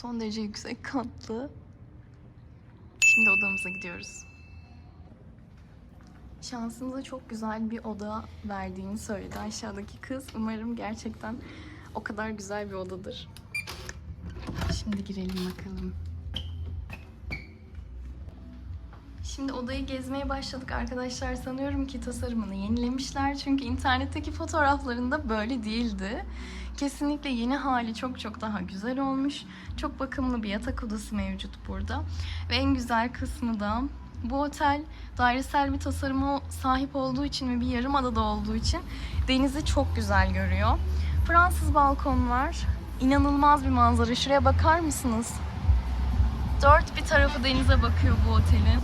Son derece yüksek katlı. Şimdi odamıza gidiyoruz. Şansımıza çok güzel bir oda verdiğini söyledi aşağıdaki kız. Umarım gerçekten o kadar güzel bir odadır. Şimdi girelim bakalım. Şimdi odayı gezmeye başladık arkadaşlar. Sanıyorum ki tasarımını yenilemişler. Çünkü internetteki fotoğraflarında böyle değildi. Kesinlikle yeni hali çok çok daha güzel olmuş. Çok bakımlı bir yatak odası mevcut burada. Ve en güzel kısmı da bu otel dairesel bir tasarıma sahip olduğu için ve bir yarım adada olduğu için denizi çok güzel görüyor. Fransız balkon var. İnanılmaz bir manzara. Şuraya bakar mısınız? Dört bir tarafı denize bakıyor bu otelin.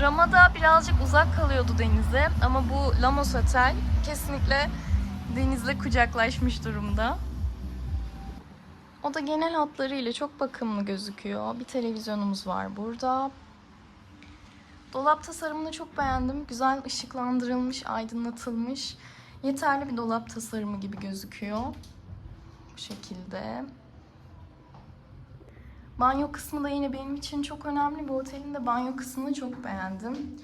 Ramada birazcık uzak kalıyordu denize ama bu Lamos Otel kesinlikle denizle kucaklaşmış durumda. O da genel hatlarıyla çok bakımlı gözüküyor. Bir televizyonumuz var burada. Dolap tasarımını çok beğendim. Güzel ışıklandırılmış, aydınlatılmış. Yeterli bir dolap tasarımı gibi gözüküyor. Bu şekilde. Banyo kısmı da yine benim için çok önemli. Bu otelin de banyo kısmını çok beğendim.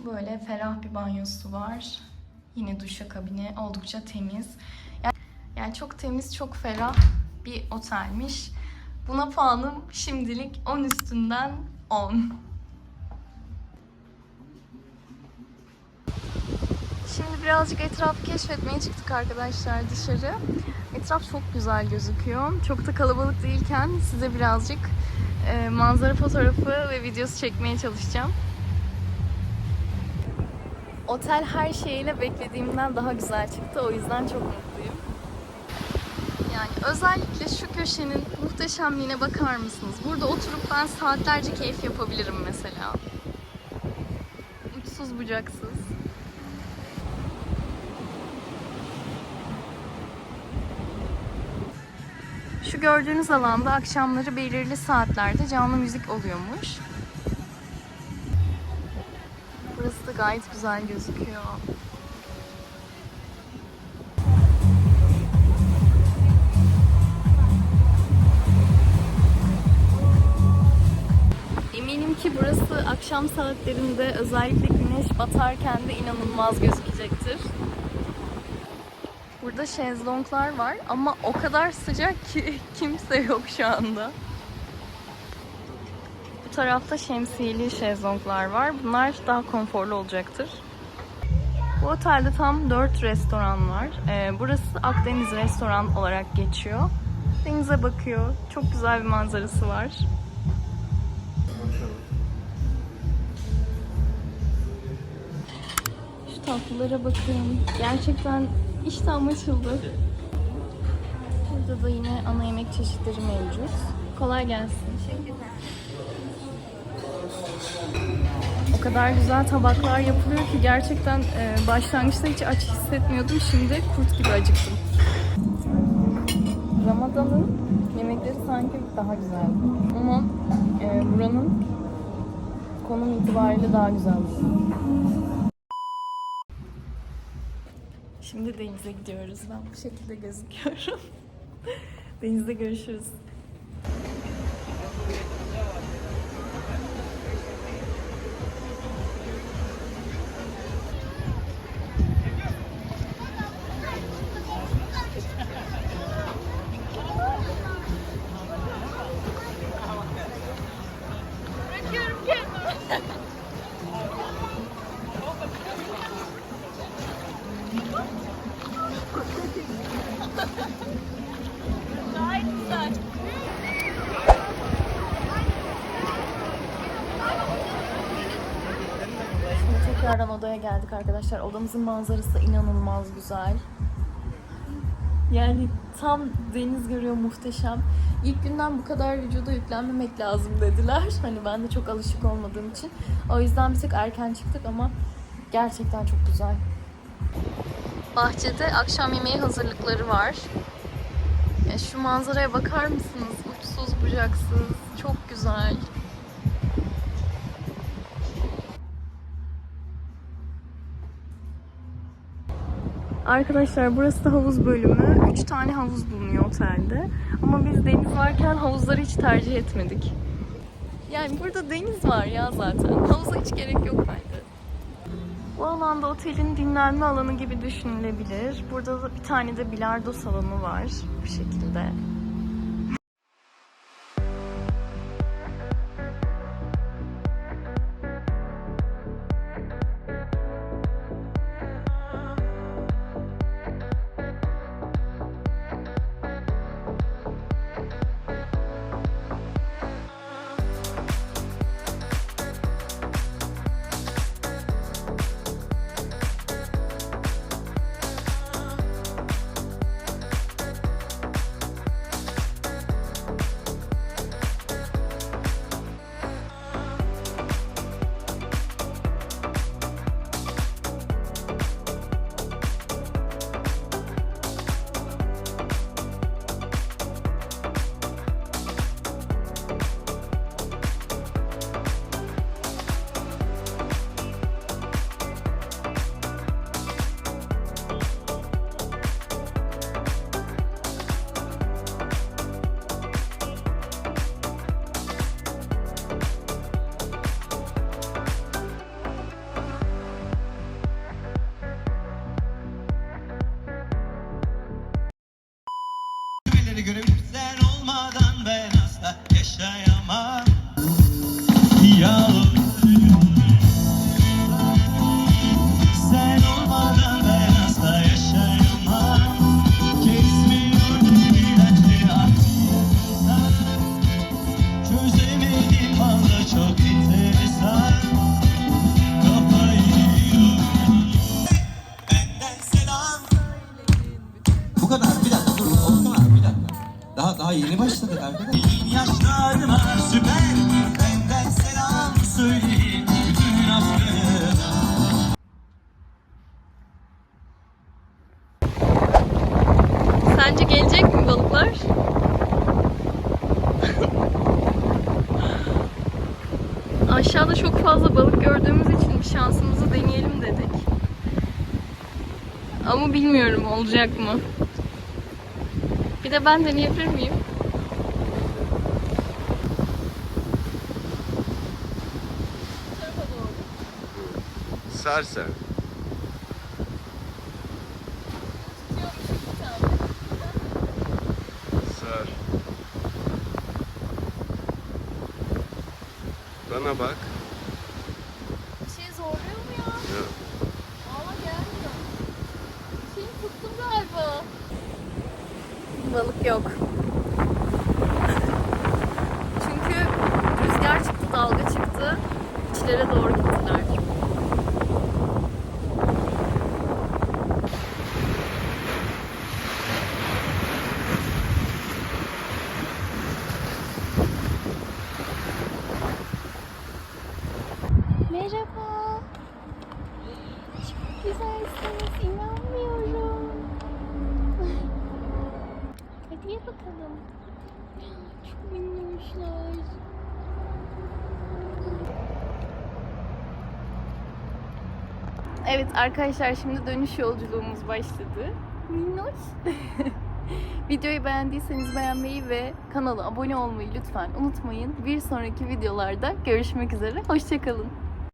Böyle ferah bir banyosu var. Yine duşakabini oldukça temiz. Yani, yani çok temiz, çok ferah bir otelmiş. Buna puanım şimdilik 10 üstünden 10. Şimdi birazcık etrafı keşfetmeye çıktık arkadaşlar dışarı. Etraf çok güzel gözüküyor. Çok da kalabalık değilken size birazcık e, manzara fotoğrafı ve videosu çekmeye çalışacağım. Otel her şeyiyle beklediğimden daha güzel çıktı. O yüzden çok mutluyum. Yani özellikle şu köşenin muhteşemliğine bakar mısınız? Burada oturup ben saatlerce keyif yapabilirim mesela. Uçsuz bucaksız. Şu gördüğünüz alanda akşamları belirli saatlerde canlı müzik oluyormuş. Burası da gayet güzel gözüküyor. Eminim ki burası akşam saatlerinde özellikle güneş batarken de inanılmaz gözükecektir. Burada şezlonglar var ama o kadar sıcak ki kimse yok şu anda. Tarafta şemsiyeli şezlonglar var. Bunlar daha konforlu olacaktır. Bu otelde tam 4 restoran var. Ee, burası Akdeniz Restoran olarak geçiyor. Denize bakıyor. Çok güzel bir manzarası var. Şu tatlılara bakın. Gerçekten iştahım açıldı. Burada da yine ana yemek çeşitleri mevcut. Kolay gelsin. O kadar güzel tabaklar yapılıyor ki gerçekten e, başlangıçta hiç aç hissetmiyordum. Şimdi kurt gibi acıktım. Ramazan'ın yemekleri sanki daha güzel. Ama e, buranın konum itibariyle daha güzel. Şimdi denize gidiyoruz. Ben bu şekilde gözüküyorum. Denizde görüşürüz. Tekrardan odaya geldik arkadaşlar. Odamızın manzarası inanılmaz güzel. Yani tam deniz görüyor muhteşem. İlk günden bu kadar vücuda yüklenmemek lazım dediler. Hani ben de çok alışık olmadığım için. O yüzden bir tık erken çıktık ama gerçekten çok güzel. Bahçede akşam yemeği hazırlıkları var. Ya şu manzaraya bakar mısınız? Uçsuz bucaksız. Çok güzel. Arkadaşlar burası da havuz bölümü. 3 tane havuz bulunuyor otelde. Ama biz deniz varken havuzları hiç tercih etmedik. Yani burada deniz var ya zaten. Havuza hiç gerek yok bence. Bu alanda otelin dinlenme alanı gibi düşünülebilir. Burada da bir tane de bilardo salonu var bu şekilde. Daha yeni başladık arkadaşlar. Yaşlarıma süper Benden selam söyleyin bütün aşkına Sence gelecek mi balıklar? Aşağıda çok fazla balık gördüğümüz için bir şansımızı deneyelim dedik. Ama bilmiyorum olacak mı. Bir de ben deneyebilir miyim? Sar sen. Sar. Bana bak. Bir şey zorluyor mu ya? Ya, Valla gelmiyor. Şey tuttum galiba. Balık yok. Çünkü rüzgar çıktı, dalga çıktı. İçlere doğru gittiler. Evet arkadaşlar şimdi dönüş yolculuğumuz başladı. Minnoş. Videoyu beğendiyseniz beğenmeyi ve kanala abone olmayı lütfen unutmayın. Bir sonraki videolarda görüşmek üzere. Hoşçakalın.